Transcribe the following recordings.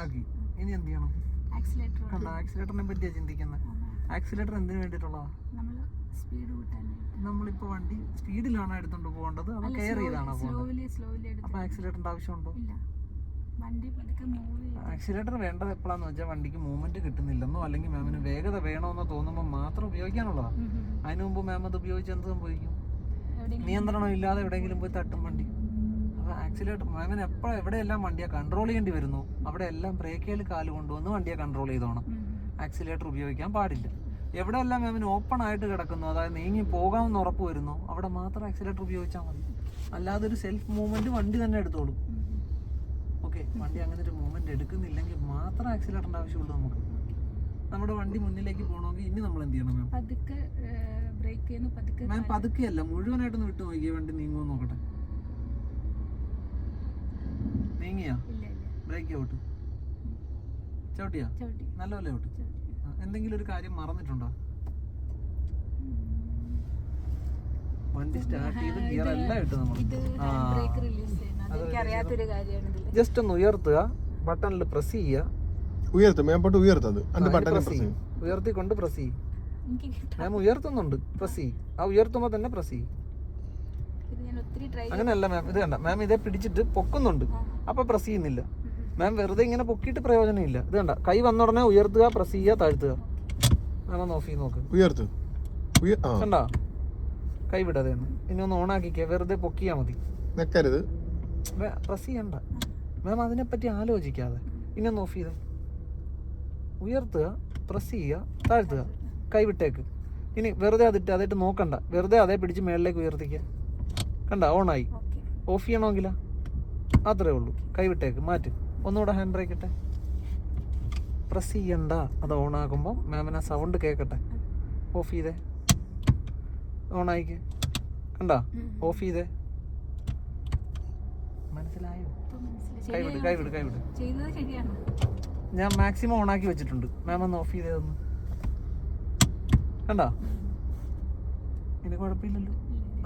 ആക്കി. ഇനി എന്ത് ചെയ്യണം? ആക്സിലേറ്റർ കണ്ടോ. ആക്സിലേറ്ററിനെ പറ്റിയാ ചിന്തിക്കുന്നത് ആക്സിലേറ്റർ എന്തിനു വേണ്ടിയിട്ടുള്ളതാ? നമ്മൾ സ്പീഡ് കൂട്ടാനായിട്ട്. നമ്മളിപ്പോ വണ്ടി സ്പീഡിലാണോ എടുത്തോണ്ട് പോകേണ്ടത്. അതോ കെയർ ചെയ്താണോ പോകേണ്ടത്? അപ്പൊ ആക്സിലേറ്ററിന്റെ ആവശ്യമുണ്ടോ? ആക്സിലേറ്റർ വേണ്ടത് എപ്പോഴാന്ന് വെച്ചാൽ വണ്ടിക്ക് മൂവ്മെന്റ് കിട്ടുന്നില്ലെന്നോ അല്ലെങ്കിൽ മാമിന് വേഗത വേണമെന്നോ തോന്നുമ്പോൾ മാത്രം ഉപയോഗിക്കാനുള്ളതാ. അതിനു മുമ്പ് മാം അത് ഉപയോഗിച്ച് എന്ത് സംഭവിക്കും? നിയന്ത്രണം ഇല്ലാതെ എവിടെയെങ്കിലും പോയി തട്ടും വണ്ടി. അപ്പൊ ആക്സിലേറ്റർ മാമൻ എപ്പോഴും എവിടെയെല്ലാം വണ്ടിയെ കൺട്രോൾ ചെയ്യേണ്ടി വരുന്നു? അവിടെ എല്ലാം ബ്രേക്കേൽ കാൽ കൊണ്ടുവന്ന് വണ്ടിയെ കൺട്രോൾ ചെയ്തോണം. ആക്സിലേറ്റർ ഉപയോഗിക്കാൻ പാടില്ല. എവിടെയെല്ലാം മാമിന് ഓപ്പൺ ആയിട്ട് കിടക്കുന്നു അതായത് നീങ്ങി പോകാമെന്ന് ഉറപ്പ് വരുന്നു അവിടെ മാത്രം ആക്സിലേറ്റർ ഉപയോഗിച്ചാൽ മതി. അല്ലാതെ ഒരു സെൽഫ് മൂവ്മെന്റ് വണ്ടി തന്നെ എടുത്തോളൂ. ഓക്കെ വണ്ടി അങ്ങനെ ഒരു മൂവ്മെന്റ് എടുക്കുന്നില്ലെങ്കിൽ മാത്രം ആക്സിലേറ്ററിന്റെ ആവശ്യമുള്ളൂ നമുക്ക്. നമ്മുടെ വണ്ടി മുന്നിലേക്ക് പോകണമെങ്കിൽ ഇനി നമ്മൾ എന്ത് ചെയ്യണം മാം ബ്രേക്ക് ചെയ്യുന്നു പതുക്കെ മാം പതുക്കെയല്ല. മുഴുവനായിട്ടൊന്ന് വിട്ടു നോക്കിയേ വണ്ടി നീങ്ങുമോ നോക്കട്ടെ. നീങ്ങിയാ? ഇല്ല ഇല്ല. Break out. ചവിട്ടിയാ? ചവിട്ടി. നല്ലപോലെ ഔട്ട് എന്തെങ്കിലും ഒരു കാര്യം മറന്നിട്ടുണ്ടോ? വണ്ടി സ്റ്റാർട്ട് ചെയ്ത് ഗിയർ എല്ലാം ഇട്ടു നമ്മൾ ജസ്റ്റ് ഒന്ന് ഉയർത്തുക. ബട്ടണിൽ പ്രസ് ചെയ്യുക. ഉയർത്തും. മേപ്പോട്ട് ഉയർത്തത് ബട്ടൺ പ്രസ് ചെയ്യും. ഉയർത്തിക്കൊണ്ട് പ്രസ് ചെയ്യും. മാം ഉയർത്തുന്നുണ്ട്. പ്രസ് ചെയ്യും. ആ ഉയർത്തുമ്പോൾ തന്നെ പ്രസ് ചെയ്യും. ഇത് ഞാൻ ഒത്തിരി ട്രൈ അങ്ങനെയല്ല മാം ഇത് കണ്ട. മാം ഇതേ പിടിച്ചിട്ട് പൊക്കുന്നുണ്ട്. അപ്പൊ പ്രസ് ചെയ്യുന്നില്ല. മാം വെറുതെ ഇങ്ങനെ പൊക്കിയിട്ട് പ്രയോജനമില്ല. ഇത് കണ്ട. കൈ വന്ന ഉടനെ ഉയർത്തുക പ്രസ് ചെയ്യുക താഴ്ത്തുക. മാം ഒന്ന് ഓഫ് ചെയ്ത് നോക്ക്. ഉയർത്ത്. ഉയ- ആ. കണ്ട? കൈ വിടാതെ ഇനി ഒന്ന് ഓണാക്കിക്കുക വെറുതെ പൊക്കിയാ മതി. വെക്കരുത്. പ്രസ് ചെയ്യണ്ട. മാം അതിനെപ്പറ്റി ആലോചിക്കാതെ. ഇനി ഒന്ന് ഓഫ് ചെയ്തേ. ഉയർത്തുക പ്രസ് ചെയ്യുക താഴ്ത്തുക. കൈ വിട്ടേക്ക് ഇനി വെറുതെ അതിട്ട് അതായിട്ട് നോക്കണ്ട. വെറുതെ അതേ പിടിച്ച് മേളിലേക്ക് ഉയർത്തിക്കുക കണ്ട ഓണായി. ഓഫ് ചെയ്യണമെങ്കിലാ? അത്രേ ഉള്ളൂ. കൈവിട്ടേക്ക്. മാറ്റ്. ഒന്നുകൂടെ ഹാൻഡ് ബ്രേക്ക് ഇട്ടെ. പ്രസ് ചെയ്യണ്ട. അത് ഓണാകുമ്പോൾ മാമിന് ആ സൗണ്ട് കേൾക്കട്ടെ ഓഫ് ചെയ്തേ. ഓണായിക്ക്. കണ്ട? ഓഫ് ചെയ്തേ. മനസ്സിലായോ? കൈവിട് കൈവിട് കൈവിട്. ഞാൻ മാക്സിമം ഓണാക്കി വെച്ചിട്ടുണ്ട്. മാം ഒന്ന് ഓഫ് ചെയ്തതൊന്ന് കണ്ട? ഇത് കുഴപ്പമില്ലല്ലോ.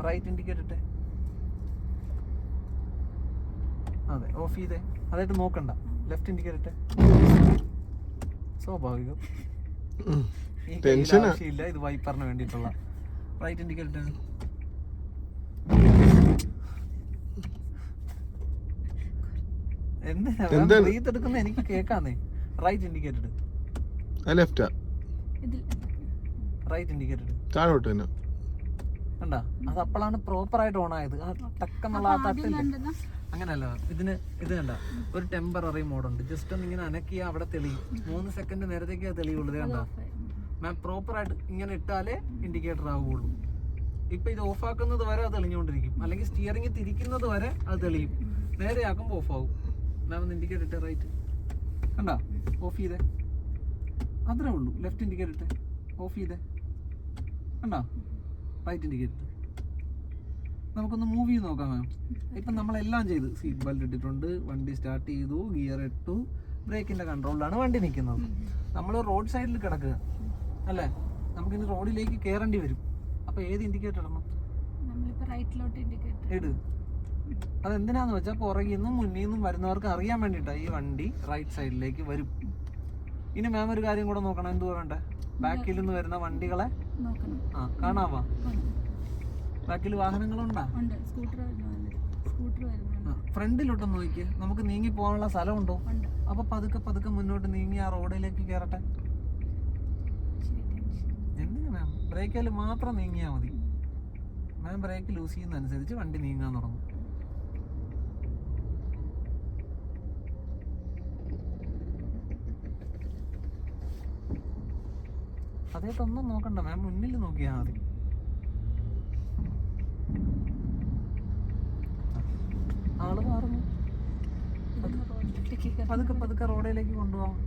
റൈറ്റ് ഇൻഡിക്കേറ്റ് ഇട്ടെ. അതെ ഓഫ് ചെയ്തേ. അതായിട്ട് നോക്കണ്ട. ലെഫ്റ്റ് ഇൻഡിക്കേറ്റ് ഇട്ടെ. സ്വാഭാവികം. ആവശ്യമില്ല. ഇത് വൈപ്പറിന് വേണ്ടിയിട്ടുള്ള. റൈറ്റ് ഇൻഡിക്കേറ്റ് ഇട്ടാണ് എന്തിനാ എന്താണ്? എടുക്കുന്ന എനിക്ക് കേക്കാന്നേ റൈറ്റ് ഇൻഡിക്കേറ്റഡ് ആ ലെഫ്റ്റാ റൈറ്റ് ഇൻഡിക്കേറ്റർ താഴോട്ട് തന്നെ. കണ്ട? അത് അപ്പോഴാണ് പ്രോപ്പർ ആയിട്ട് ഓൺ ആയത്. ആ ടക്കെന്നുള്ള ആ ആദ്യം തട്ടില്ലേ അങ്ങനല്ല ഇതിന് ഇത് കണ്ട? ഒരു ടെമ്പററി മോഡുണ്ട് ജസ്റ്റ് ഒന്ന് ഇങ്ങനെ അനക്കിയാ അവിടെ തെളിയും. മൂന്ന് സെക്കൻഡ് നേരത്തേക്ക് തെളിയുള്ളൂ. കണ്ടോ? മാം പ്രോപ്പർ ആയിട്ട് ഇങ്ങനെ ഇട്ടാലേ ഇൻഡിക്കേറ്റർ ആവുകയുള്ളൂ ഇപ്പൊ ഇത് ഓഫ് ആക്കുന്നത് വരെ അത് തെളിഞ്ഞുകൊണ്ടിരിക്കും. അല്ലെങ്കിൽ സ്റ്റിയറിംഗ് തിരിക്കുന്നത് വരെ അത് തെളിയും. നേരെ ആക്കുമ്പോൾ ഓഫ് ആകും മാം ഒന്ന് ഇൻഡിക്കേറ്റർ ഇട്ടേ റൈറ്റ് കണ്ട? ഓഫ് ചെയ്തേ. അത്രേ ഉള്ളൂ. ലെഫ്റ്റ് ഇൻഡിക്കേറ്റർ ഇട്ടേ. ഓഫ് ചെയ്തേ. കണ്ട? റൈറ്റ് ഇൻഡിക്കേറ്റർ നമുക്കൊന്ന് മൂവ് ചെയ്ത് നോക്കാം മാം ഇപ്പം നമ്മളെല്ലാം ചെയ്തു. സീറ്റ് ബെൽറ്റ് ഇട്ടിട്ടുണ്ട് വണ്ടി സ്റ്റാർട്ട് ചെയ്തു ഗിയർ ഇട്ടു ബ്രേക്കിന്റെ കൺട്രോളിലാണ് വണ്ടി നിൽക്കുന്നത്. നമ്മൾ റോഡ് സൈഡിൽ കിടക്കുക. അല്ലേ? നമുക്കിനി റോഡിലേക്ക് കയറേണ്ടി വരും. അപ്പോൾ ഏത് ഇൻഡിക്കേറ്റർ ഇടണം ഇട്. അതെന്തിനാന്ന് വെച്ചാൽ പുറകിൽ നിന്നും മുന്നിൽ നിന്നും വരുന്നവർക്ക് അറിയാൻ വേണ്ടിയിട്ടാണ് ഈ വണ്ടി റൈറ്റ് സൈഡിലേക്ക് വരും. ഇനി മാം ഒരു കാര്യം കൂടെ നോക്കണം. എന്തുവാ വേണ്ടേ? ബാക്കിൽ നിന്ന് വരുന്ന വണ്ടികളെ നോക്കണം. ആ കാണാവാ? ഉണ്ട്. ബാക്കിൽ വാഹനങ്ങളുണ്ടാ? ഉണ്ട്. സ്കൂട്ടർ സ്കൂട്ടർ ഫ്രണ്ടിലോട്ടൊന്ന് നോക്കിയേ. നമുക്ക് നീങ്ങി പോകാനുള്ള സ്ഥലമുണ്ടോ? ഉണ്ട്. അപ്പൊ പതുക്കെ പതുക്കെ മുന്നോട്ട് നീങ്ങി ആ റോഡിലേക്ക് കയറട്ടെ. എന്തിനാ മാം ബ്രേക്കിൽ മാത്രം നീങ്ങിയാൽ മതി. മാം ബ്രേക്ക് ലൂസ് ചെയ്യുന്നതനുസരിച്ച് വണ്ടി നീങ്ങാൻ തുടങ്ങും. അതേതൊന്നും നോക്കണ്ട. മാം മുന്നിൽ നോക്കിയാൽ മതി. ആൾ മാറുന്നു. പതുക്കെ പതുക്കെ റോഡിലേക്ക് കൊണ്ടുപോകാം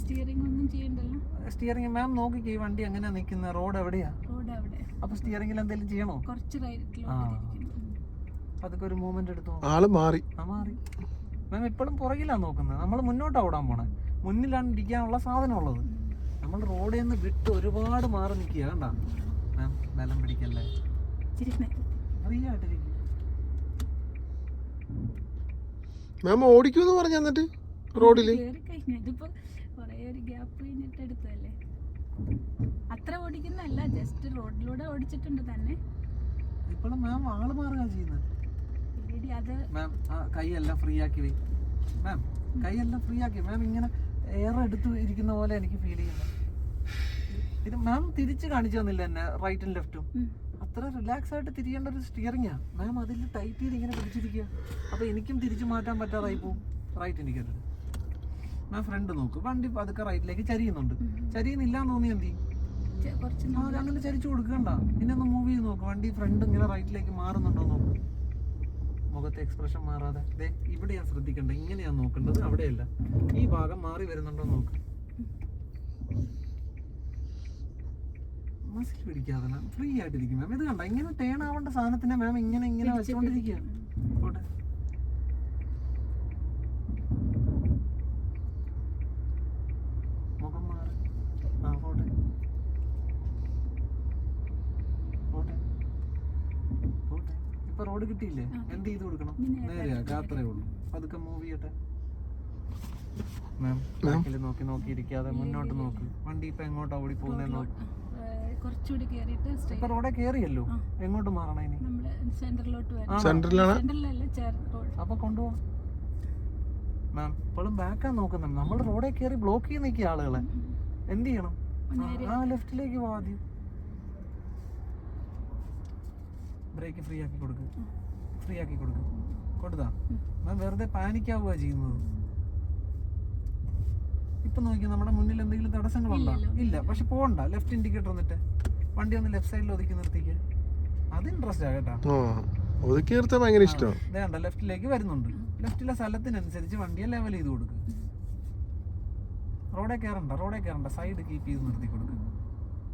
സ്റ്റിയറിംഗ് ഒന്നും ചെയ്യണ്ടല്ലോ? സ്റ്റിയറിംഗ് മാം നോക്കി ഈ വണ്ടി അങ്ങനെ നിൽക്കുന്ന റോഡ് എവിടെയാ? റോഡ് അവിടെ. അപ്പൊ സ്റ്റിയറിംഗിൽ എന്തെങ്കിലും ചെയ്യണോ? കുറച്ച് അതൊക്കെ റൈറ്റിലോട്ട് ഇരിക്കുന്നു പതുക്കെ ഒരു മൂവ്മെന്റ് എടുത്തു ആൾ മാറി. ആ മാറി. മാം ഇപ്പോഴും പുറകിലാണ് നോക്കുന്നത് നമ്മൾ മുന്നോട്ടാ ഓടാൻ പോണേ. മുന്നിലാണ് ഇരിക്കാനുള്ള സാധനം ഉള്ളത് നമ്മൾ റോഡിൽ നിന്ന് വിട്ട് ഒരുപാട് മാറി നിൽക്കുക കണ്ട? മാം ബലം പിടിക്കല്ലേ. ഫ്രീ ആയിട്ടിരിക്കും മാം ഓടിക്കൂന്ന് പറഞ്ഞ എന്നിട്ട് റോഡിൽ? കേറി കഴിഞ്ഞു. ഇതിപ്പോ കൊറേ ഗ്യാപ്പ് കഴിഞ്ഞിട്ട് എടുത്തതല്ലേ? അത്ര ഓടിക്കുന്നല്ല ജസ്റ്റ് റോഡിലൂടെ ഓടിച്ചിട്ടുണ്ട് തന്നെ. ഇപ്പോഴും മാം ആൾ മാറുക ചെയ്യുന്നത്. മാം ആ കൈയെല്ലാം ഫ്രീ ആക്കി വെയ് മാം കൈയെല്ലാം ഫ്രീ ആക്കി. മാം ഇങ്ങനെ എയർ എടുത്ത് ഇരിക്കുന്ന പോലെ എനിക്ക് ഫീൽ ചെയ്യുന്നു. ഇത് മാം തിരിച്ച് കാണിച്ചു തന്നില്ല എന്നെ റൈറ്റും ലെഫ്റ്റും അത്ര റിലാക്സ് ആയിട്ട് തിരിയേണ്ട ഒരു സ്റ്റിയറിംഗാ മാം അതിൽ ടൈറ്റ് ചെയ്ത് ഇങ്ങനെ പിടിച്ചിരിക്കുക. അപ്പൊ എനിക്കും തിരിച്ചു മാറ്റാൻ പറ്റാതായി പോവും. റൈറ്റ് എനിക്കത് മാം ഫ്രണ്ട് നോക്ക്. വണ്ടി അതൊക്കെ റൈറ്റിലേക്ക് ചരിയുന്നുണ്ട്. ചരിയുന്നില്ല എന്ന് തോന്നി എന്തി അങ്ങനെ ചരിച്ചു കൊടുക്കണ്ട. പിന്നെ ഒന്ന് മൂവ് ചെയ്ത് നോക്കും. വണ്ടി ഫ്രണ്ട് ഇങ്ങനെ റൈറ്റിലേക്ക് മാറുന്നുണ്ടോ നോക്ക്. മുഖത്തെ എക്സ്പ്രഷൻ മാറാതെ. ദേ ഇവിടെയാ ശ്രദ്ധിക്കണ്ട ഇങ്ങനെയാണ് നോക്കേണ്ടത് അവിടെയല്ല. ഈ ഭാഗം മാറി വരുന്നുണ്ടോ നോക്ക്. മസിൽ പിടിക്കാതെ മാം ഫ്രീ ആയിട്ടിരിക്കും മാം ഇത് കണ്ട? ഇങ്ങനെ ടേൺ ആവേണ്ട സാധനത്തിനെ മാം ഇങ്ങനെ ഇങ്ങനെ വെച്ചോണ്ടിരിക്കുക പോട്ടെ. മുഖം മാറി. ആ പോട്ടെ. പോട്ടെ. പോട്ടെ. ഇപ്പൊ റോഡ് കിട്ടിയില്ലേ? എന്ത് അത്രേ ഉള്ളൂ. അതൊക്കെ മൂവ് ചെയ്യട്ടെ. മാം. ബാക്കിൽ നോക്കി നോക്കി ഇരിക്കാതെ മുന്നോട്ട് നോക്ക്. വണ്ടി ഇപ്പൊ എങ്ങോട്ടാ ഓടി പോകുന്നേ നോക്ക്. കുറച്ചുകൂടി കേറിയിട്ട് ഇപ്പൊ സ്ട്രൈറ്റ് റോഡെ കേറിയല്ലോ എങ്ങോട്ട് മാറണം ഇനി? നമ്മൾ സെന്ററിലോട്ട് സെന്ററിലാണ് അപ്പൊ കൊണ്ടുപോകാം മാം ഇപ്പോഴും ബാക്കാ നോക്കുന്നത് നമ്മൾ റോഡെ കയറി ബ്ലോക്ക് ചെയ്ത് നിൽക്കുക ആളുകളെ. എന്ത് ചെയ്യണം? ആ, ലെഫ്റ്റിലേക്ക് പോവാ ആദ്യം. ബ്രേക്ക് ഫ്രീ ആക്കി കൊടുക്ക്. ഫ്രീ ആക്കി കൊടുക്ക്. കൊടുത്താ മാം വെറുതെ പാനിക് ആവുക ചെയ്യുന്നത്. ഇപ്പൊ നോക്കി നമ്മുടെ മുന്നിൽ എന്തെങ്കിലും തടസ്സങ്ങളുണ്ടോ. ഇല്ല. പക്ഷെ പോകണ്ട ലെഫ്റ്റ് ഇൻഡിക്കേറ്റർ വന്നിട്ട്. വണ്ടി ഒന്ന് ലെഫ്റ്റ് സൈഡിൽ ഒതുക്കി നിർത്തിക്ക് അത് ഇൻട്രസ്റ്റ് ആ കേട്ടാ. ആ ഒതുക്കി നിർത്താൻ ഭയങ്കര ഇഷ്ടമാണ്. വേണ്ട ലെഫ്റ്റിലേക്ക് വരുന്നുണ്ട്. ലെഫ്റ്റിലെ സ്ഥലത്തിനനുസരിച്ച് വണ്ടിയെ ലെവൽ ചെയ്ത് കൊടുക്കുക റോഡേ കയറണ്ട റോഡേ കയറണ്ട സൈഡ് കീപ്പ് ചെയ്ത് നിർത്തി കൊടുക്കുക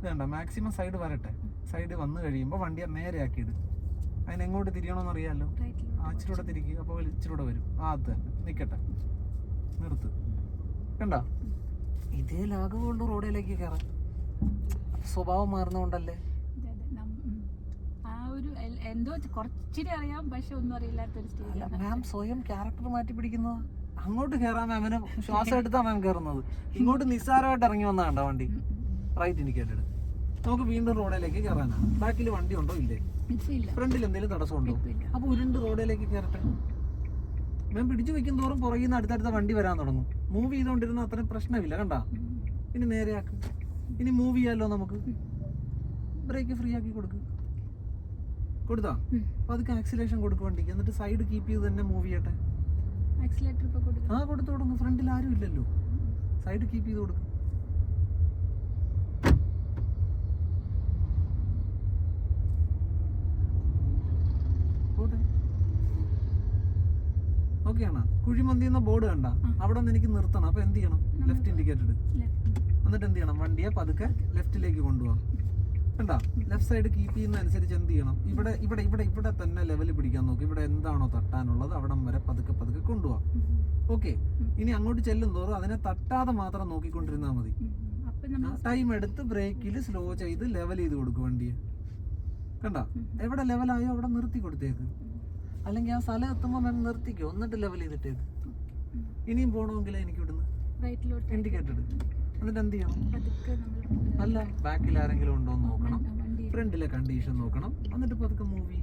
വേണ്ട മാക്സിമം സൈഡ് വരട്ടെ. സൈഡ് വന്നു കഴിയുമ്പോൾ വണ്ടിയെ നേരെ ആക്കിയിട് അതിന് എങ്ങോട്ട് തിരിയണമെന്ന് അറിയാമല്ലോ ആ ഇച്ചിരൂടെ തിരിക്കുക അപ്പോൾ ഇച്ചിരൂടെ വരും. ആ അത് തന്നെ. നിൽക്കട്ടെ നിർത്ത്. കണ്ട? ഇതേ ലാഘവമുള്ള റോഡിലേക്ക് കയറാം സ്വഭാവം മാറുന്നതുകൊണ്ടല്ലേ? എന്തോ കുറച്ചിരി അറിയാം പക്ഷെ ഒന്നും അറിയില്ലാത്തൊരു സ്റ്റേജ് മാം സ്വയം ക്യാരക്ടർ മാറ്റി പിടിക്കുന്നത്. അങ്ങോട്ട് കയറാൻ മാമിന് ശ്വാസം എടുത്താ മാം കയറുന്നത് ഇങ്ങോട്ട് നിസ്സാരമായിട്ട് ഇറങ്ങി വന്നതാണ്ട വണ്ടി? റൈറ്റ് ഇൻഡിക്കേറ്റഡ് നമുക്ക് വീണ്ടും റോഡിലേക്ക് കയറാനാണ് ബാക്കിൽ വണ്ടി ഉണ്ടോ? ഇല്ലേ. ഫ്രണ്ടിൽ എന്തെങ്കിലും തടസ്സമുണ്ടോ? അപ്പൊ ഉരുണ്ട് റോഡിലേക്ക് കയറട്ടെ മാം പിടിച്ചു വെക്കും തോറും പുറകിൽ നിന്ന് അടുത്തടുത്ത വണ്ടി വരാൻ തുടങ്ങും. മൂവ് ചെയ്തുകൊണ്ടിരുന്ന അത്രയും പ്രശ്നമില്ല കണ്ട. ഇനി നേരെയാക്ക്. ഇനി മൂവ് ചെയ്യാലോ നമുക്ക്? ബ്രേക്ക് ഫ്രീ ആക്കി കൊടുക്ക്. കൊടുത്താ. അപ്പൊ അതൊക്കെ ആക്സിലേഷൻ കൊടുക്കും വണ്ടിക്ക്. എന്നിട്ട് സൈഡ് കീപ്പ് ചെയ്ത് തന്നെ മൂവ് ചെയ്യട്ടെ. ആ കൊടുത്തു കൊടുക്കും. ഫ്രണ്ടിൽ ആരും ഇല്ലല്ലോ. സൈഡ് കീപ്പ് ചെയ്ത് കൊടുക്കും പോട്ടെ ഓക്കെ ആണോ കുഴിമന്തി എന്ന ബോർഡ് കണ്ട. അവിടെ നിന്ന് എനിക്ക് നിർത്തണം. അപ്പൊ എന്ത് ചെയ്യണം? ലെഫ്റ്റ് ഇൻഡിക്കേറ്റഡ് എന്നിട്ട് എന്ത് ചെയ്യണം? വണ്ടിയെ പതുക്കെ ലെഫ്റ്റിലേക്ക് കൊണ്ടുപോകാം കണ്ടാ? ലെഫ്റ്റ് സൈഡ് കീപ്പ് ചെയ്യുന്ന അനുസരിച്ച് എന്ത് ചെയ്യണം? ഇവിടെ ഇവിടെ ഇവിടെ ഇവിടെ തന്നെ ലെവൽ പിടിക്കാൻ നോക്കും. ഇവിടെ എന്താണോ തട്ടാനുള്ളത് അവിടം വരെ പതുക്കെ പതുക്കെ കൊണ്ടുപോകാം ഓക്കെ. ഇനി അങ്ങോട്ട് ചെല്ലും തോറും അതിനെ തട്ടാതെ മാത്രം നോക്കിക്കൊണ്ടിരുന്നാൽ മതി. ടൈം എടുത്ത് ബ്രേക്കിൽ സ്ലോ ചെയ്ത് ലെവൽ ചെയ്ത് കൊടുക്കും വണ്ടിയെ. കണ്ട? എവിടെ ലെവലായോ അവിടെ നിർത്തി കൊടുത്തേക്ക്. അല്ലെങ്കിൽ ആ സ്ഥലം എത്തുമ്പോൾ മാം നിർത്തിക്കോ. എന്നിട്ട് ലെവൽ ചെയ്തിട്ടേക്ക് ഇനിയും പോകണമെങ്കിൽ എനിക്ക് ഇവിടുന്ന് റൈറ്റിലോട്ട് ഇൻഡിക്കേറ്റഡ് എന്നിട്ട് എന്ത് ചെയ്യണം? അല്ല ബാക്കിൽ ആരെങ്കിലും ഉണ്ടോ എന്ന് നോക്കണം. ഫ്രണ്ടിലെ കണ്ടീഷൻ നോക്കണം. എന്നിട്ട് പതുക്കെ മൂവി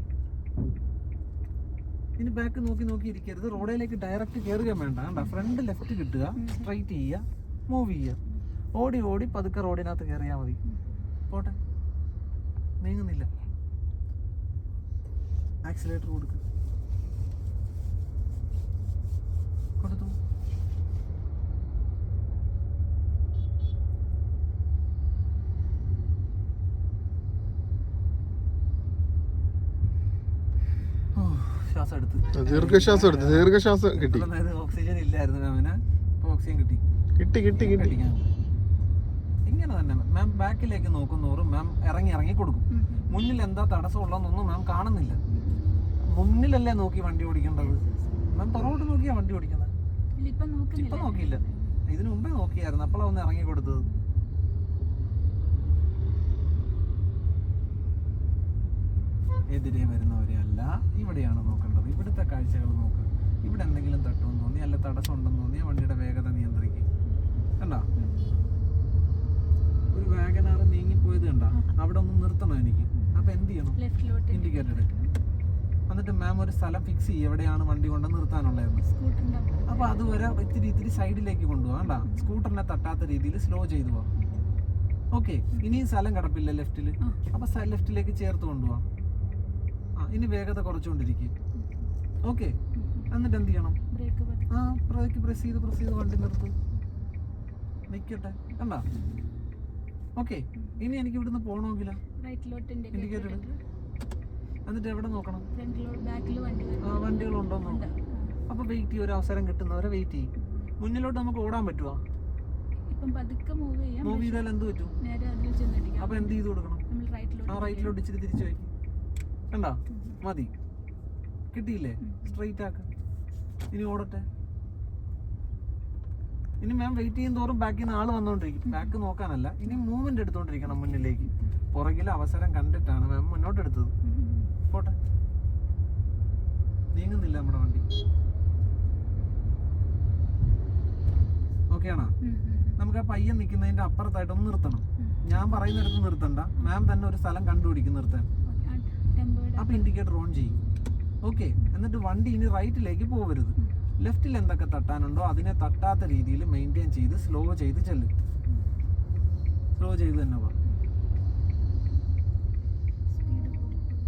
ഇനി ബാക്ക് നോക്കി നോക്കി ഇരിക്കരുത്. റോഡിലേക്ക് ഡയറക്റ്റ് കയറുക വേണ്ട. വേണ്ട ഫ്രണ്ട് ലെഫ്റ്റ് കിട്ടുക. സ്ട്രൈറ്റ് ചെയ്യുക. മൂവ് ചെയ്യുക. ഓടി ഓടി പതുക്കെ റോഡിനകത്ത് കയറിയാൽ മതി. പോട്ടെ. നീങ്ങുന്നില്ല. ആക്സിലേറ്റർ കൊടുക്ക് കൊടുത്തു ഓ, ശ്വാസം എടുത്ത് ദീർഘശ്വാസം എടുത്ത് ദീർഘശ്വാസം കിട്ടി ഓക്സിജൻ ഇല്ലായിരുന്നു മാമിന് ഇപ്പൊ ഓക്സിജൻ കിട്ടി. കിട്ടി കിട്ടി കിട്ടി. ഇങ്ങനെ തന്നെ മാം ബാക്കിലേക്ക് നോക്കുന്നോറും മാം ഇറങ്ങി ഇറങ്ങി കൊടുക്കും. മുന്നിൽ എന്താ തടസ്സമുള്ളതെന്നൊന്നും മാം കാണുന്നില്ല. മുന്നിലല്ലേ നോക്കി വണ്ടി ഓടിക്കേണ്ടത്? മാം പുറകോട്ട് നോക്കിയാ വണ്ടി ഓടിക്കുന്നത്? ഇപ്പൊ നോക്കിയില്ല. ഇതിനു മുമ്പേ നോക്കിയായിരുന്നു. അപ്പോഴാണ് ഒന്ന് ഇറങ്ങി കൊടുത്തത്. എതിരെ വരുന്നവരെയല്ല ഇവിടെയാണ് നോക്കേണ്ടത്. ഇവിടുത്തെ കാഴ്ചകൾ നോക്ക്. ഇവിടെ എന്തെങ്കിലും തട്ടുമെന്ന് തോന്നി അല്ല തടസ്സം ഉണ്ടെന്ന് തോന്നി വണ്ടിയുടെ വേഗത നിയന്ത്രിക്കും. കണ്ടോ? ഒരു വാഗനാറ് നീങ്ങിപ്പോയത് കണ്ട? അവിടെ ഒന്ന് നിർത്തണം എനിക്ക്? അപ്പൊ എന്ത് ചെയ്യണം? ഇൻഡിക്കേറ്റർ എടുക്കണം എന്നിട്ട് മാം ഒരു സ്ഥലം ഫിക്സ് ചെയ്യും. എവിടെയാണ് വണ്ടി കൊണ്ട് നിർത്താനുള്ളതെന്ന്. അപ്പൊ അതുവരെ ഇത്തിരി ഇത്തിരി സൈഡിലേക്ക് കൊണ്ടുപോകാം കണ്ടാ? സ്കൂട്ടറിനെ തട്ടാത്ത രീതിയിൽ സ്ലോ ചെയ്തു പോവാം. ഓക്കെ. ഇനിയും സ്ഥലം കിടപ്പില്ല ലെഫ്റ്റിൽ ആ. അപ്പൊ ലെഫ്റ്റിലേക്ക് ചേർത്ത് കൊണ്ടുപോവാം. ആ ഇനി വേഗത കുറച്ചുകൊണ്ടിരിക്കും. ഓക്കെ എന്നിട്ട് എന്ത് ചെയ്യണം? ആ ബ്രേക്ക് പ്രസ് ചെയ്ത് പ്രസ് ചെയ്ത് വണ്ടി നിർത്തും. നിൽക്കട്ടെ കണ്ട? ഓക്കെ ഇനി എനിക്ക് ഇവിടുന്ന് പോകണമെങ്കിലോ ഇൻഡിക്കേറ്റർ. എന്നിട്ട് എവിടെ നോക്കണം? ആ വണ്ടികളുണ്ടോ നോക്കാം. അപ്പൊ വെയിറ്റ് ചെയ്യും ഒരു അവസരം കിട്ടുന്നവരെ വെയിറ്റ് ചെയ്യും. മുന്നിലോട്ട് നമുക്ക് ഓടാൻ പറ്റുമോ മൂവ് ചെയ്താൽ എന്ത് പറ്റും? നേരെ അതിൽ ചെന്നിടിക്കാം അപ്പൊ എന്ത് ചെയ്ത് കൊടുക്കണം? ആ റൈറ്റിലോട്ട് റൈറ്റിലോട്ട് ഇച്ചിരി തിരിച്ചു പോയി കണ്ടാ? മതി. കിട്ടിയില്ലേ? സ്ട്രെയിറ്റ് ആക്ക. ഇനി ഓടട്ടെ. ഇനി മാം വെയിറ്റ് ചെയ്യും തോറും ബാക്കിൽ നിന്ന് ആൾ വന്നോണ്ടിരിക്കും. ബാക്ക് നോക്കാനല്ല. ഇനി മൂവ്മെന്റ് എടുത്തോണ്ടിരിക്കണം മുന്നിലേക്ക്. പുറകിൽ അവസരം കണ്ടിട്ടാണ് മാം മുന്നോട്ട് എടുത്തത് പോട്ടെ. നീങ്ങുന്നില്ല നമ്മുടെ വണ്ടി. ഓക്കെ ആണോ? നമുക്ക് ആ പയ്യൻ നിൽക്കുന്നതിന്റെ അപ്പുറത്തായിട്ട് ഒന്ന് നിർത്തണം. ഞാൻ പറയുന്നിടത്ത് നിർത്തണ്ട. മാം തന്നെ ഒരു സ്ഥലം കണ്ടുപിടിക്കും നിർത്താൻ. അപ്പൊ ഇൻഡിക്കേറ്റർ ഓൺ ചെയ്യും. ഓക്കെ എന്നിട്ട് വണ്ടി ഇനി റൈറ്റിലേക്ക് പോകരുത് ലെഫ്റ്റിൽ എന്തൊക്കെ തട്ടാനുണ്ടോ അതിനെ തട്ടാത്ത രീതിയിൽ മെയിന്റെയിൻ ചെയ്ത് സ്ലോ ചെയ്ത് ചെല്ലും. സ്ലോ ചെയ്ത് തന്നെ പോവാം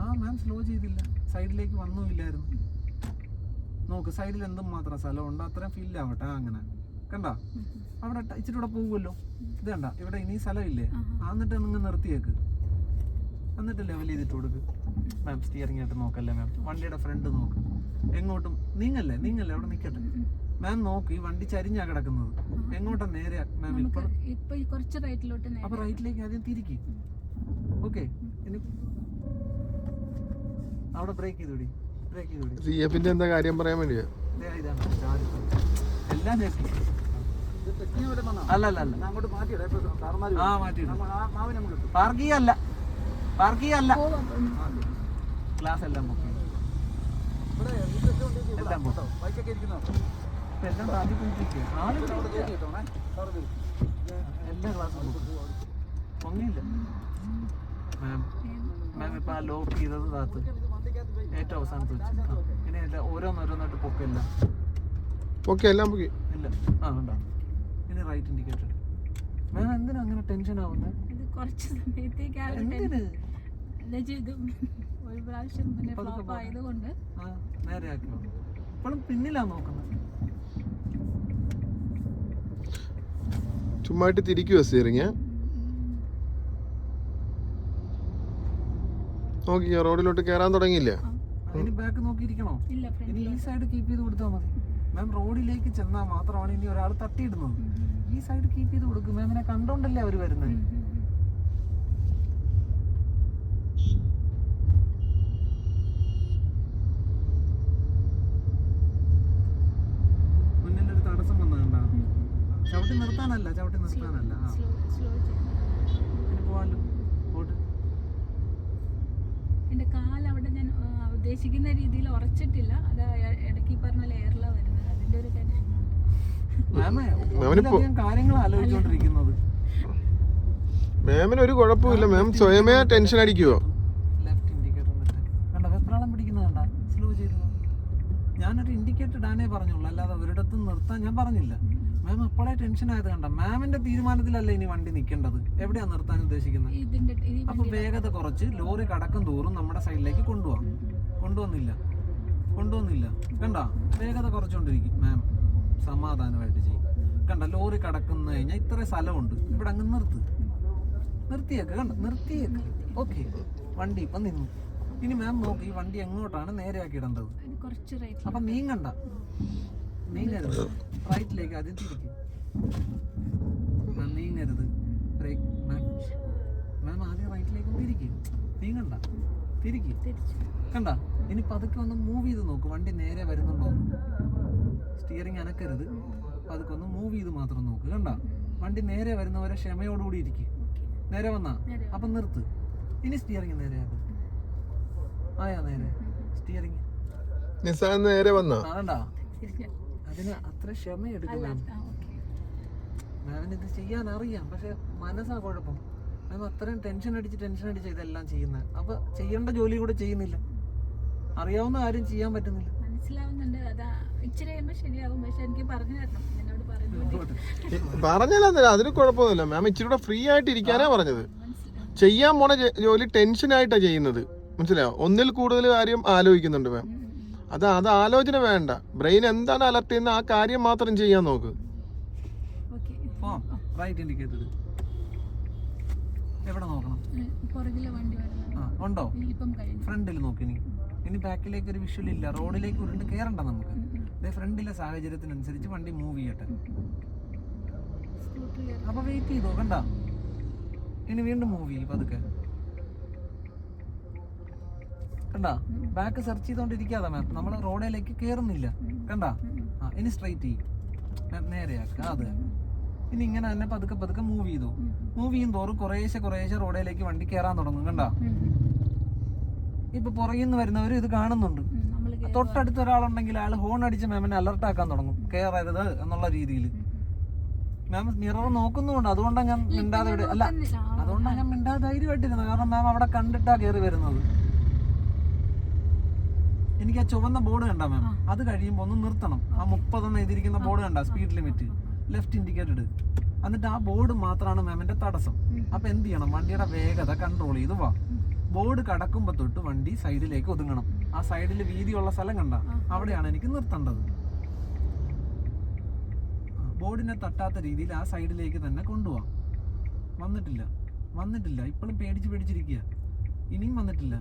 ആ മാം സ്ലോ ചെയ്തില്ല. സൈഡിലേക്ക് വന്നുമില്ലായിരുന്നു നോക്ക് സൈഡിൽ എന്തും മാത്രം സ്ഥലമുണ്ട് അത്രയും ഫീൽ ആവട്ടെ അങ്ങനെ. കണ്ട? അവിടെ ഇച്ചിരി കൂടെ പോകുമല്ലോ ഇത് കണ്ട? ഇവിടെ ഇനി സ്ഥലമില്ലേ എന്നിട്ട് നിങ്ങൾ നിർത്തിയേക്ക്. എന്നിട്ട് ലെവൽ ചെയ്തിട്ട് കൊടുക്ക്. മാം സ്റ്റിയറിംഗ് ആയിട്ട് നോക്കല്ലേ മാം വണ്ടിയുടെ ഫ്രണ്ട് നോക്ക്. എങ്ങോട്ടും നീങ്ങല്ലേ നീങ്ങല്ലേ അവിടെ നിൽക്കട്ടെ മാം നോക്ക് ഈ വണ്ടി ചരിഞ്ഞാ കിടക്കുന്നത്. എങ്ങോട്ടാ നേരെ മാം ഇപ്പോൾ ഇപ്പൊ കുറച്ച് റൈറ്റിലോട്ട് അപ്പൊ റൈറ്റിലേക്ക് ആദ്യം തിരിക്കി. ഓക്കെ അവിടെ ബ്രേക്ക് ചെയ്തോടി. ബ്രേക്ക് ചെയ്തോടി. സി എഫിന്റെ എന്താ കാര്യം പറയാൻ വേണ്ടിയാ. എല്ലാം അല്ല അല്ല അല്ല ആ മാറ്റിയിടും. പാർക്ക് ചെയ്യല്ല. പാർക്ക് ചെയ്യല്ല ക്ലാസ് എല്ലാം ബുക്ക് എല്ലാം എല്ലാം ക്ലാസ്സും പൊങ്ങിയില്ല. മാം മാം ഇപ്പൊ ആ ലോക്ക് ചെയ്തത് താത്ത് ഏറ്റവും അവസാനത്ത് വെച്ച്. ഇനി ഓരോന്നോരോന്നായിട്ട് പൊക്കില്ല. ഓക്കെ എല്ലാം ഇല്ല. ആ ഉണ്ടോ ഇനി റൈറ്റ് ഇൻഡിക്കേറ്റർ മാം എന്തിനാ അങ്ങനെ ടെൻഷൻ ആവുന്നത് ഇത് കുറച്ച് സമയത്തേക്ക് എന്തിന്? എന്നുവെച്ചാ ഇത് ഒരു പ്രാവശ്യം പിന്നെ ഫ്ലോപ്പ്. ആയതുകൊണ്ട്. ഇപ്പോഴും നോക്കുന്നത്. ചുമ്മായിട്ട് തിരിക്കുവോ സ്റ്റിയറിങ് നോക്കി റോഡിലോട്ട് കയറാൻ തുടങ്ങിയില്ലേ? ഇനി ബാക്ക് നോക്കിയിരിക്കണോ? ഇല്ല ഇനി ഫ്രണ്ടിൽ ഈ സൈഡ് കീപ്പ് ചെയ്ത് കൊടുത്താൽ മതി. മാം റോഡിലേക്ക് ചെന്നാൽ മാത്രമാണ് ഇനി ഒരാൾ തട്ടിയിടുന്നത്. ഈ സൈഡ് കീപ്പ് ചെയ്ത് കൊടുക്കും. മാമിനെ കണ്ടോണ്ടല്ലേ അവർ വരുന്നത് മുന്നിലൊരു തടസ്സം വന്നതുണ്ടാ ചവിട്ടി നിർത്താനല്ല ചവിട്ടി നിർത്താനല്ല. പിന്നെ സ്ലോ സ്ലോ ചെയ്യണം ഇനി പോവാലോ? പോട്ട്. എന്റെ കാൽ അവിടെ ഞാൻ ഉദ്ദേശിക്കുന്ന രീതിയിൽ ഉറച്ചിട്ടില്ല. അത് ഇടയ്ക്ക് പറഞ്ഞ ലെയറില വരുന്നത്. അതിന്റെ ഒരു ടെൻഷൻ കാര്യങ്ങൾ ആലോചിച്ചുകൊണ്ടിരിക്കുന്നത് മാമിന് ഒരു കുഴപ്പമില്ല മാം സ്വയമേ ടെൻഷൻ അടിക്കുവോ? ഞാനൊരു ഇൻഡിക്കേറ്റർ ഇടാനേ പറഞ്ഞുള്ളൂ. അല്ലാതെ ഒരിടത്തും നിർത്താൻ ഞാൻ പറഞ്ഞില്ല. മാം അപ്പോഴേ ടെൻഷൻ ആയത് കണ്ട? മാമിന്റെ തീരുമാനത്തിലല്ല ഇനി വണ്ടി നിൽക്കേണ്ടത്? എവിടെയാ നിർത്താൻ ഉദ്ദേശിക്കുന്നത്? അപ്പൊ വേഗത കുറച്ച് ലോറി കടക്കും തോറും നമ്മുടെ സൈഡിലേക്ക് കൊണ്ടുപോകാം കൊണ്ടുവന്നില്ല. കൊണ്ടുവന്നില്ല. കണ്ട? വേഗത കുറച്ചുകൊണ്ടിരിക്കും. മാം സമാധാനമായിട്ട് ചെയ്യും. കണ്ട? ലോറി കടക്കുന്ന കഴിഞ്ഞാൽ ഇത്ര സ്ഥലമുണ്ട്. ഇവിടെ അങ്ങ് നിർത്ത്. നിർത്തിയേക്ക് കണ്ട? നിർത്തിയേക്ക്. ഓക്കെ. വണ്ടി ഇപ്പൊ നിന്നു. ഇനി മാം നോക്കി ഈ വണ്ടി എങ്ങോട്ടാണ് നേരെയാക്കി ഇടേണ്ടത്? അപ്പൊ നീങ്ങണ്ട. നീങ്ങരുത്. റൈറ്റിലേക്ക് ആദ്യം തിരിക്കും നീങ്ങരുത്. ബ്രേക്ക് മാം മാം ആദ്യം റൈറ്റിലേക്ക് തിരിക്കും. നീങ്ങണ്ട. തിരിക്കും. തിരിച്ചു കണ്ട. ഇനി പതുക്കെ ഒന്ന് മൂവ് ചെയ്ത് നോക്ക്. വണ്ടി നേരെ വരുന്നുണ്ടോ സ്റ്റിയറിംഗ് അനക്കരുത്. പതുക്കെ ഒന്ന് മൂവ് ചെയ്ത് മാത്രം നോക്ക്. കണ്ട? വണ്ടി നേരെ വരുന്നവരെ ക്ഷമയോടുകൂടി ഇരിക്കും. നേരെ വന്നാ? അപ്പൊ നിർത്ത്. ഇനി സ്റ്റിയറിംഗ് നേരെ ആയാ നേരെ. സ്റ്റിയറിംഗ് നേരെ വന്നാ. തിരിഞ്ഞ. അതിന് അത്ര ക്ഷമ എടുക്കും അല്ല മാം. ആ ഓക്കെ. മാമിന് ഇത് ചെയ്യാൻ അറിയാം പക്ഷെ മനസ്സാ കുഴപ്പം. മാം അത്രയും ടെൻഷൻ അടിച്ച് ടെൻഷൻ അടിച്ച് ഇതെല്ലാം ചെയ്യുന്നത്. അപ്പൊ ചെയ്യേണ്ട ജോലി കൂടെ ചെയ്യുന്നില്ല. അറിയാവുന്ന ആരും ചെയ്യാൻ പറ്റുന്നില്ല. മനസ്സിലാവുന്നുണ്ട്. അതാ ഇച്ചിരി കഴിയുമ്പോ ശരിയാവും. പക്ഷെ എനിക്ക് പറഞ്ഞു തരണം. എന്നോട് പറഞ്ഞു പറഞ്ഞല്ല അതിന് കുഴപ്പമൊന്നുമില്ല. മാം ഇച്ചിരി കൂടെ ഫ്രീ ആയിട്ട് ഇരിക്കാനാ പറഞ്ഞത്. ചെയ്യാൻ പോണ ജോലി ടെൻഷനായിട്ടാണ് ചെയ്യുന്നത്. മനസ്സിലായോ? ഒന്നിൽ കൂടുതൽ കാര്യം ആലോചിക്കുന്നുണ്ട് മാം. അത് അത് ആലോചന വേണ്ട. ബ്രെയിൻ എന്താണ് അലർട്ട് ചെയ്യുന്ന ആ കാര്യം മാത്രം ചെയ്യാൻ നോക്ക്. റൈറ്റ് ഇൻഡിക്കേറ്റർ എവിടെ നോക്കണം? ഉം, പുറകിലെ വണ്ടി വരുന്നുണ്ട് ആ ഉണ്ടോ? ഫ്രണ്ടിൽ നോക്ക് ഇനി. ഇനി ബാക്കിലേക്ക് ഒരു വിഷ്വൽ ഇല്ല റോഡിലേക്ക് ഉരുണ്ട് കയറണ്ട നമുക്ക്. ദേ ഫ്രണ്ടിലെ സാഹചര്യത്തിനനുസരിച്ച് വണ്ടി മൂവ് ചെയ്യട്ടെ. അപ്പൊ വെയിറ്റ് ചെയ്തോ കണ്ട? ഇനി വീണ്ടും മൂവ് ചെയ്യും പതുക്കെ. കണ്ട? ബാക്ക് സെർച്ച് ചെയ്തോണ്ടിരിക്കാതെ മാം നമ്മൾ റോഡിലേക്ക് കയറുന്നില്ല കണ്ട? ആ ഇനി സ്ട്രൈറ്റ് ചെയ്യും. നേരെയാക്കുക അത്. ഇനി ഇങ്ങനെ തന്നെ പതുക്കെ പതുക്കെ മൂവ് ചെയ്തു. മൂവ് ചെയ്യും തോറും കുറേശ്ശെ കുറേശ്ശെ റോഡിലേക്ക് വണ്ടി കയറാൻ തുടങ്ങും. കണ്ട? ഇപ്പൊ പുറകിൽ നിന്ന് വരുന്നവരും ഇത് കാണുന്നുണ്ട്. തൊട്ടടുത്ത ഒരാളുണ്ടെങ്കിൽ അയാൾ ഹോൺ അടിച്ച് മാമിനെ അലർട്ട് ആക്കാൻ തുടങ്ങും. കയറരുത് എന്നുള്ള രീതിയിൽ മാം മിറർ നോക്കുന്നുണ്ട് അതുകൊണ്ടാണ് ഞാൻ മിണ്ടാതെ അല്ല അതുകൊണ്ടാണ് ഞാൻ മിണ്ടാതെ ധൈര്യമായിട്ടിരുന്നത്. കാരണം മാം അവിടെ കണ്ടിട്ടാ കയറി വരുന്നത്. എനിക്ക് ആ ചുവന്ന ബോർഡ് കണ്ട മാം അത് കഴിയുമ്പോൾ ഒന്ന് നിർത്തണം. ആ മുപ്പതെന്ന് എഴുതിയിരിക്കുന്ന ബോർഡ് കണ്ട സ്പീഡ് ലിമിറ്റ് ലെഫ്റ്റ് ഇൻഡിക്കേറ്റഡ് എന്നിട്ട് ആ ബോർഡ് മാത്രമാണ് മാമിന്റെ തടസ്സം. അപ്പൊ എന്ത് ചെയ്യണം? വണ്ടിയുടെ വേഗത കൺട്രോൾ ചെയ്ത് വാ. ബോർഡ് കടക്കുമ്പോ തൊട്ട് വണ്ടി സൈഡിലേക്ക് ഒതുങ്ങണം. ആ സൈഡിൽ വീതിയുള്ള സ്ഥലം കണ്ട. അവിടെയാണ് എനിക്ക് നിർത്തേണ്ടത്. ബോർഡിനെ തട്ടാത്ത രീതിയിൽ ആ സൈഡിലേക്ക് തന്നെ കൊണ്ടുപോവാം വന്നിട്ടില്ല. വന്നിട്ടില്ല. ഇപ്പോഴും പേടിച്ച് പേടിച്ചിരിക്കുക ഇനിയും വന്നിട്ടില്ല.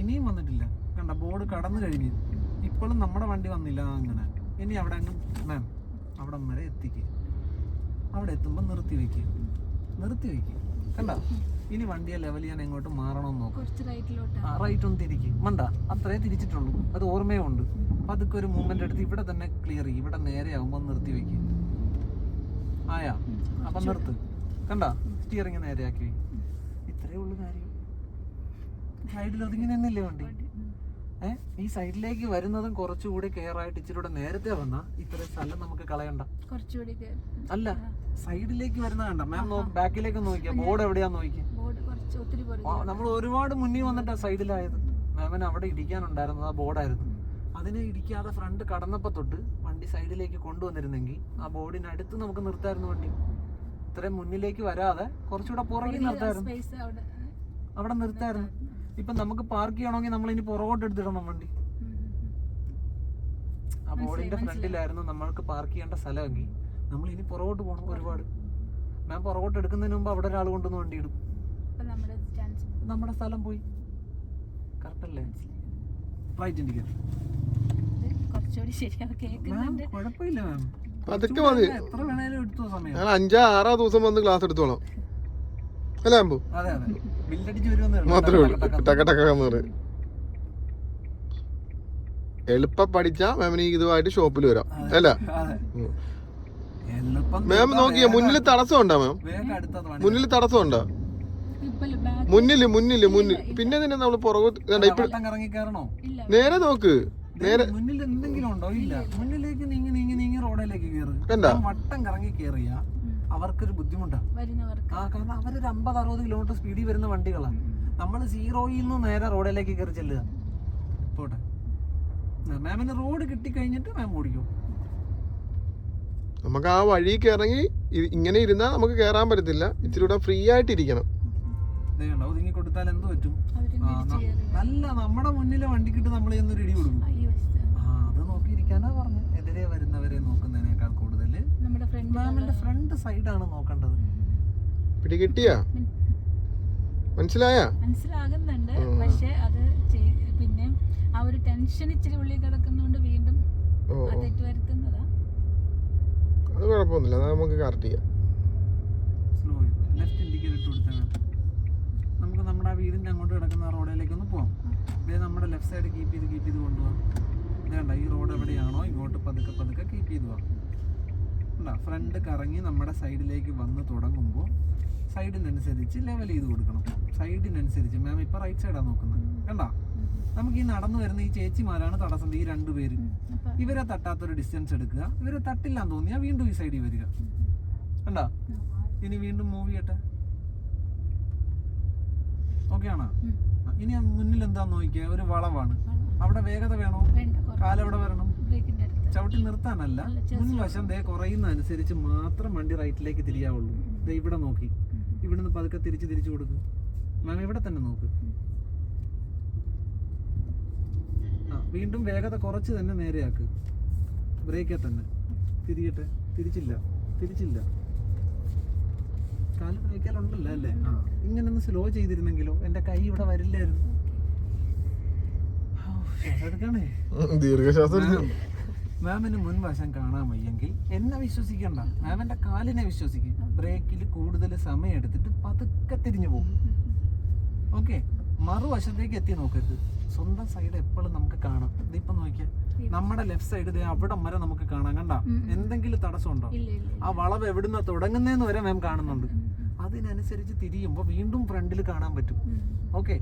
ഇനിയും വന്നിട്ടില്ല. കണ്ട ബോർഡ് കടന്നു കഴിഞ്ഞ്. ഇപ്പോഴും നമ്മുടെ വണ്ടി വന്നില്ല അങ്ങനെ. ഇനി അവിടെ അങ്ങ് മാം അവിടെ വരെ എത്തിക്കുക അവിടെ എത്തുമ്പോൾ നിർത്തി വയ്ക്കുക നിർത്തി വയ്ക്കുക കണ്ട? ഇനി വണ്ടിയെ ലെവൽ ചെയ്യാൻ എങ്ങോട്ട് മാറണമെന്ന് നോക്കാം. റൈറ്റ് ഒന്ന് തിരിക്കും. മണ്ട അത്രേ തിരിച്ചിട്ടുള്ളൂ. അത് ഓർമ്മയുണ്ട് അപ്പൊ അതൊക്കെ ഒരു മൂവ്മെന്റ് എടുത്ത് ഇവിടെ തന്നെ ക്ലിയർ ചെയ്യും. ഇവിടെ നേരെ ആകുമ്പോൾ നിർത്തി വെക്കും. ആയാ അപ്പൊ നിർത്ത്. കണ്ട? സ്റ്റിയറിങ് നേരെയാക്കി ഇത്രയേ ഇത്രേ ഉള്ളു കാര്യം. സൈഡിൽ ഒതുങ്ങി നിന്നില്ലേ വണ്ടി. ഈ സൈഡിലേക്ക് വരുന്നതും കുറച്ചുകൂടി കെയർ ആയിട്ട് ഇച്ചിരി നേരത്തെ വന്നാ ഇത്രയും സ്ഥലം നമുക്ക് കളയണ്ട. കുറച്ചുകൂടി അല്ല സൈഡിലേക്ക് വരുന്ന കണ്ട. മാം ബാക്കിലേക്ക് നോക്കിയാ. ബോർഡ് എവിടെയാന്ന് നോക്കിയാ നമ്മൾ ഒരുപാട് മുന്നിൽ വന്നിട്ടാ സൈഡിലായത്. മാമിന് അവിടെ ഇടിക്കാനുണ്ടായിരുന്നത് ആ ബോർഡായിരുന്നു അതിനെ ഇടിക്കാതെ ഫ്രണ്ട് കടന്നപ്പോ തൊട്ട് വണ്ടി സൈഡിലേക്ക് കൊണ്ടുവന്നിരുന്നെങ്കിൽ ആ ബോർഡിനടുത്ത് നമുക്ക് നിർത്തായിരുന്നു വണ്ടി. ഇത്രയും മുന്നിലേക്ക് വരാതെ കുറച്ചുകൂടെ പുറകിൽ നിർത്തായിരുന്നു. അവിടെ നിർത്തായിരുന്നു. ഇപ്പൊ നമുക്ക് പാർക്ക് ചെയ്യണമെങ്കിൽ നമ്മൾ ഇനി പുറകോട്ട് എടുത്തിടണം വണ്ടി. ആ ബോർഡിന്റെ ഫ്രണ്ടിലായിരുന്നു നമ്മൾക്ക് പാർക്ക് ചെയ്യേണ്ട സ്ഥലമെങ്കിൽ നമ്മൾ ഇനി പുറകോട്ട് പോകണം ഒരുപാട്. മാം പുറകോട്ട് എടുക്കുന്നതിന് മുമ്പ് അവിടെ ഒരാൾ കൊണ്ടുവന്ന് വണ്ടി ഇടും. നമ്മുടെ സ്ഥലം പോയി. കറക്റ്റ് അല്ലേ? റൈറ്റ് ഇൻഡിക്കേറ്റർ കുഴപ്പമില്ല മാം എത്ര വേണേലും എടുത്തോ സമയം. ഞാൻ അഞ്ചാ ആറാ ദിവസം വന്ന് ക്ലാസ് എടുത്തോളാം. അല്ലേ അമ്പു? മാത്രമേ ഉള്ളൂ. ടക്ക പറയും. എളുപ്പം പഠിച്ചാ മാമിന് ഇതുമായിട്ട് ഷോപ്പിൽ വരാം. അല്ല? മാം നോക്കിയ മുന്നിൽ തടസ്സം ഉണ്ടോ മാം? മുന്നിൽ തടസ്സം ഉണ്ടോ മുന്നിൽ മുന്നിൽ മുന്നിൽ പിന്നെ തന്നെ നമ്മൾ പുറകോട്ട് കണ്ട ഇപ്പൊ വട്ടം കറങ്ങി കയറണോ ഇല്ല നേരെ നോക്ക്. നേരെ മുന്നിൽ എന്തെങ്കിലും ഉണ്ടോ? ഇല്ല. മുന്നിലേക്ക് നീങ്ങി നീങ്ങി നീങ്ങി റോഡിലേക്ക് കയറി? വട്ടം കറങ്ങി കയറിയ. അവർക്കൊരു ബുദ്ധിമുട്ടാണ്. ആ കാരണം അവരൊരു അമ്പത് അറുപത് കിലോമീറ്റർ സ്പീഡിൽ വരുന്ന വണ്ടികളാണ്. നമ്മൾ സീറോയിൽ നിന്ന് നേരെ റോഡിലേക്ക് കയറി ചെല്ലുക. പോട്ടെ. മാമിന് റോഡ് കിട്ടിക്കഴിഞ്ഞിട്ട് മാം ഓടിക്കും. നമുക്ക് ആ വഴി കയറി ഇങ്ങനെ ഇരുന്നാൽ നമുക്ക് കയറാൻ പറ്റത്തില്ല. ഇച്ചിരി കൂടെ ഫ്രീ ആയിട്ട് ഇരിക്കണം ഒതുങ്ങി കൊടുത്താൽ എന്ത് പറ്റും? അല്ല നല്ല നമ്മുടെ മുന്നിലെ വണ്ടിക്കിട്ട് നമ്മൾ ചെന്നൊരു ഇടി കൊടുക്കും ഈ വശത്ത് ആ അത് നോക്കിയിരിക്കാനാ പറഞ്ഞു എതിരെ വരുന്നവരെ നോക്കുന്നതിനേക്കാൾ കൂടുതൽ നമ്മുടെ ഫ്രണ്ട് മാമിന്റെ ഫ്രണ്ട് സൈഡ് ആണ് നോക്കേണ്ടത്. പിടി കിട്ടിയാ? മനസ്സിലായ? മനസ്സിലാകുന്നുണ്ട്. പക്ഷെ അത് പിന്നെ ആ ഒരു ടെൻഷൻ ഇച്ചിരി ഉള്ളിൽ കിടക്കുന്നോണ്ട് വീണ്ടും തെറ്റ് വരുത്തുന്നതാ അത് കുഴപ്പമൊന്നുമില്ല. അത് നമുക്ക് കറക്റ്റ് ചെയ്യാം. സ്ലോ ലെഫ്റ്റ് ഇൻഡിക്കേറ്റർ ഇട്ട് കൊടുത്താൽ നമുക്ക് നമ്മുടെ ആ വീടിന്റെ അങ്ങോട്ട് കിടക്കുന്ന റോഡിലേക്ക് ഒന്ന് പോവാം. ഇതേ നമ്മുടെ ലെഫ്റ്റ് സൈഡ് കീപ്പ് ചെയ്ത് കീപ്പ് ചെയ്ത് കൊണ്ടുപോകാം വേണ്ട ഈ റോഡ് എവിടെയാണോ ഇങ്ങോട്ട് പതുക്കെ പതുക്കെ കീപ്പ് ചെയ്ത് പോവാം. കണ്ടാ ഫ്രണ്ട് കറങ്ങി നമ്മുടെ സൈഡിലേക്ക് വന്ന് തുടങ്ങുമ്പോൾ സൈഡിനനുസരിച്ച് ലെവൽ ചെയ്ത് കൊടുക്കണം. സൈഡിനനുസരിച്ച്. മാം ഇപ്പൊ റൈറ്റ് സൈഡാണ് നോക്കുന്നത് കണ്ടാ? നമുക്ക് ഈ നടന്നു വരുന്ന ഈ ചേച്ചിമാരാണ് തടസ്സം. ഈ രണ്ടുപേര് ഇവരെ തട്ടാത്തൊരു ഡിസ്റ്റൻസ് എടുക്കുക. ഇവരെ തട്ടില്ലാന്ന് തോന്നിയാൽ വീണ്ടും ഈ സൈഡിൽ വരിക. കണ്ടാ? ഇനി വീണ്ടും മൂവ് ചെയ്യട്ടെ? ഓക്കെ ആണോ. ഇനി മുന്നിൽ എന്താന്ന് നോക്കിയാൽ ഒരു വളവാണ്. അവിടെ വേഗത വേണോ? കാലം എവിടെ കാലെവിടെ വരണം? ചവിട്ടി നിർത്താനല്ല. മുൻവശം ദേ കുറയുന്ന അനുസരിച്ച് മാത്രം വണ്ടി റൈറ്റിലേക്ക് തിരിയാവുള്ളൂ ദേ ഇവിടെ നോക്കി. ഇവിടുന്ന് പതുക്കെ തിരിച്ച് തിരിച്ചു കൊടുക്കും. മാം ഇവിടെ തന്നെ നോക്ക്. ആ വീണ്ടും വേഗത കുറച്ച് തന്നെ നേരെയാക്ക്. ബ്രേക്കേ തന്നെ. തിരിയട്ടെ. തിരിച്ചില്ല. തിരിച്ചില്ല. കാൽ ബ്രേക്കാലുണ്ടല്ലോ അല്ലേ? ആ ഇങ്ങനെ ഒന്ന് സ്ലോ ചെയ്തിരുന്നെങ്കിലോ എന്റെ കൈ ഇവിടെ വരില്ലായിരുന്നു. ഔ, ശ്വാസം എടുക്കണേ ദീർഘശ്വാസം മാമിന് മുൻവശം കാണാൻ വയ്യെങ്കിൽ എന്നെ വിശ്വസിക്കണ്ട. മാമിന്റെ കാലിനെ വിശ്വസിക്കും. ബ്രേക്കിൽ കൂടുതൽ സമയം എടുത്തിട്ട് പതുക്കെ തിരിഞ്ഞു പോകും. ഓക്കെ മറുവശത്തേക്ക് എത്തി നോക്കരുത്. സ്വന്തം സൈഡ് എപ്പോഴും നമുക്ക് കാണാം. ഇതിപ്പോ നോക്കിയാൽ നമ്മുടെ ലെഫ്റ്റ് സൈഡ് അവിടം വരെ നമുക്ക് കാണാം. കണ്ട? എന്തെങ്കിലും തടസ്സം ഉണ്ടോ ഇല്ല ഇല്ല. ആ വളവ് എവിടുന്ന തുടങ്ങുന്നതെന്ന് വരെ മാം കാണുന്നുണ്ട്. അതിനനുസരിച്ച് തിരിയുമ്പോൾ വീണ്ടും ഫ്രണ്ടിൽ കാണാൻ പറ്റും. ഓക്കെ